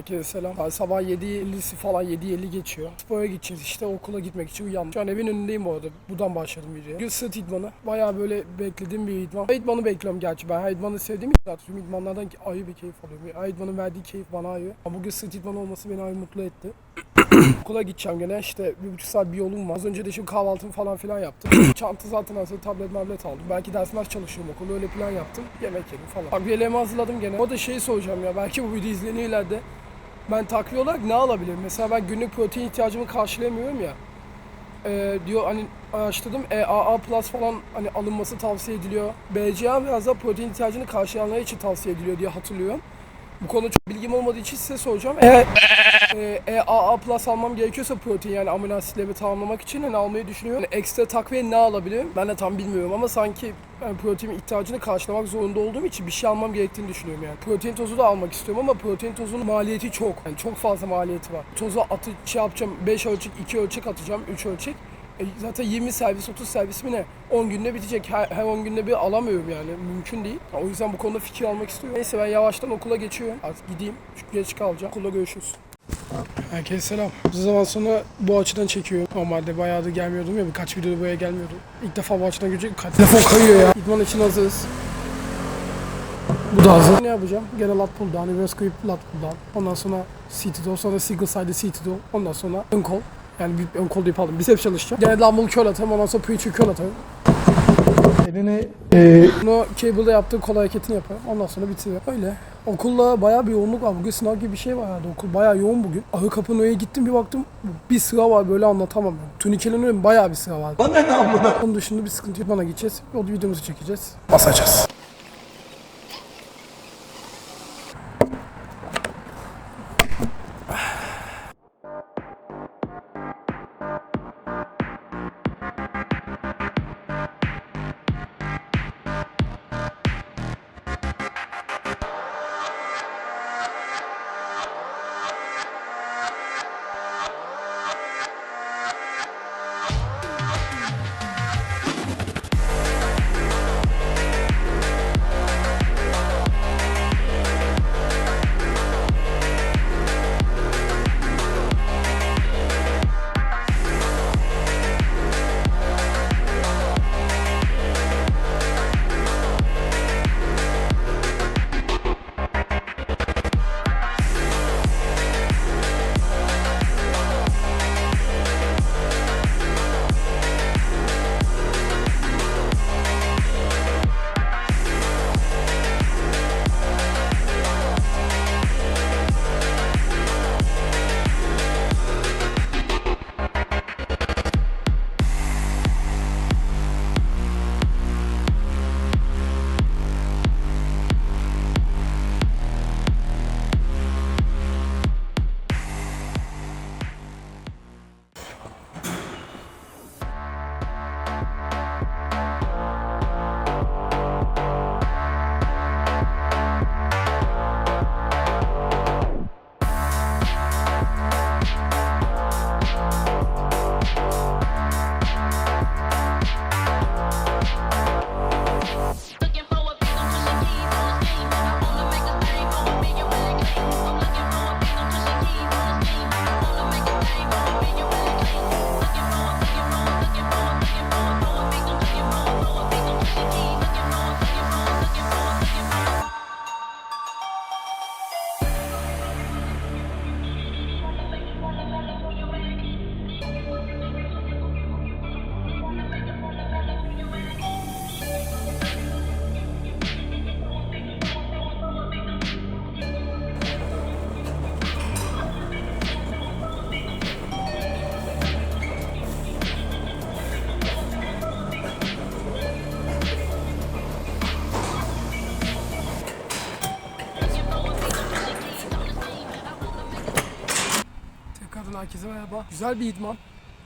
Herkese selam. Ben sabah 7.50'si falan 7.50 geçiyor. Spora gideceğiz işte okula gitmek için uyandım. Şu an evin önündeyim bu arada. Buradan başladım videoya. Bugün sırt idmanı. Bayağı böyle beklediğim bir idman. Her idmanı bekliyorum gerçi. Ben her idmanı sevdiğim için zaten tüm idmanlardan ayrı bir keyif alıyorum. Her idmanın verdiği keyif bana ayrı. Ama bugün sırt idmanı olması beni ayrı mutlu etti. Okula gideceğim gene işte bir buçuk saat bir yolum var. Az önce de şimdi kahvaltımı falan filan yaptım. Çanta zaten hazır tablet mablet aldım. Belki dersler çalışıyorum okulda öyle plan yaptım. Yemek yedim falan. Bak bir yemeğimi hazırladım gene. O da şeyi soracağım ya belki bu video izleniyor ileride. Ben takviye olarak ne alabilirim? Mesela ben günlük protein ihtiyacımı karşılayamıyorum ya. Ee, diyor hani araştırdım EAA Plus falan hani alınması tavsiye ediliyor. BCA biraz da protein ihtiyacını karşılayanlar için tavsiye ediliyor diye hatırlıyorum. Bu konuda çok bilgim olmadığı için size soracağım. Eğer e, EAA Plus almam gerekiyorsa protein yani amino asitleri tamamlamak için hani almayı düşünüyorum. Yani ekstra takviye ne alabilirim? Ben de tam bilmiyorum ama sanki ben protein ihtiyacını karşılamak zorunda olduğum için bir şey almam gerektiğini düşünüyorum yani. Protein tozu da almak istiyorum ama protein tozunun maliyeti çok. Yani çok fazla maliyeti var. Tozu atı şey yapacağım 5 ölçek, 2 ölçek atacağım, 3 ölçek. E, zaten 20 servis, 30 servis mi ne? 10 günde bitecek. Her, her 10 günde bir alamıyorum yani. Mümkün değil. O yüzden bu konuda fikir almak istiyorum. Neyse ben yavaştan okula geçiyorum. Artık gideyim. Çünkü geç kalacağım. Okulda görüşürüz. Herkese selam. Uzun zaman sonra bu açıdan çekiyorum. Normalde bayağı da gelmiyordum ya birkaç videoda buraya gelmiyordum. İlk defa bu açıdan görecek. Kaç telefon kayıyor ya. İdman için hazırız. Bu da hazır. Ne yapacağım? Gene lat pull down, reverse grip lat pull down. Ondan sonra seated row, sonra single side seated row. Ondan sonra ön kol. Yani bir ön kol deyip aldım. Biceps çalışacağım. Gene dumbbell curl atarım. Ondan sonra preacher curl atarım. Elini e, bunu cable'da yaptığı kol hareketini yaparım. Ondan sonra bitiriyor. Öyle. Okulda bayağı bir yoğunluk var. Bugün sınav gibi bir şey var herhalde. Okul bayağı yoğun bugün. Ahı kapının oraya gittim bir baktım. Bir sıra var böyle anlatamam. Yani. Turnikelerin önünde bayağı bir sıra var. Bana ne amına? Onun dışında bir sıkıntı yok. Bana gideceğiz. Yolda videomuzu çekeceğiz. Basacağız. Herkese merhaba. Güzel bir idman.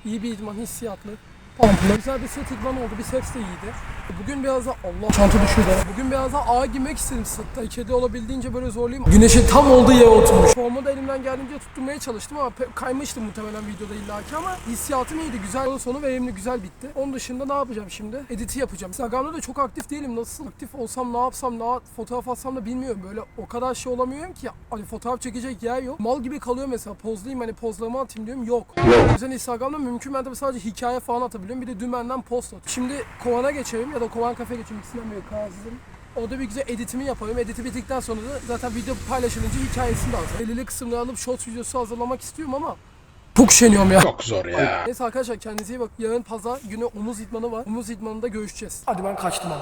iyi bir idman, hissiyatlı. Pomplu. Güzel bir set idman oldu. Bir sets de iyiydi. Bugün biraz da Allah çanta düşürdü. Bugün biraz daha ağır girmek istedim sırtta. İçeride olabildiğince böyle zorlayayım. Güneşin tam olduğu yere oturmuş. Formu da elimden elimden geldiğince tutturmaya çalıştım ama kaymıştım muhtemelen videoda illaki ama hissiyatım iyiydi. Güzel onun sonu verimli güzel bitti. Onun dışında ne yapacağım şimdi? Editi yapacağım. Instagram'da da çok aktif değilim. Nasıl aktif olsam ne yapsam ne fotoğraf atsam da bilmiyorum. Böyle o kadar şey olamıyorum ki. Hani fotoğraf çekecek yer yok. Mal gibi kalıyor mesela. Pozlayayım hani pozlarımı atayım diyorum. Yok. O yüzden Instagram'da mümkün mertebe sadece hikaye falan atabiliyorum. Bir de dümenden post at. Şimdi Kovan'a geçelim ya da Kovan Kafe geçeyim. İkisinden biri kararsızım. Orada bir güzel editimi yaparım. Editi bittikten sonra da zaten video paylaşılınca hikayesini de alacağım. Belirli kısımları alıp short videosu hazırlamak istiyorum ama çok ya. Çok zor ya. Neyse arkadaşlar kendinize iyi bakın. Yarın pazar günü omuz idmanı var. Omuz idmanında görüşeceğiz. Hadi ben kaçtım abi.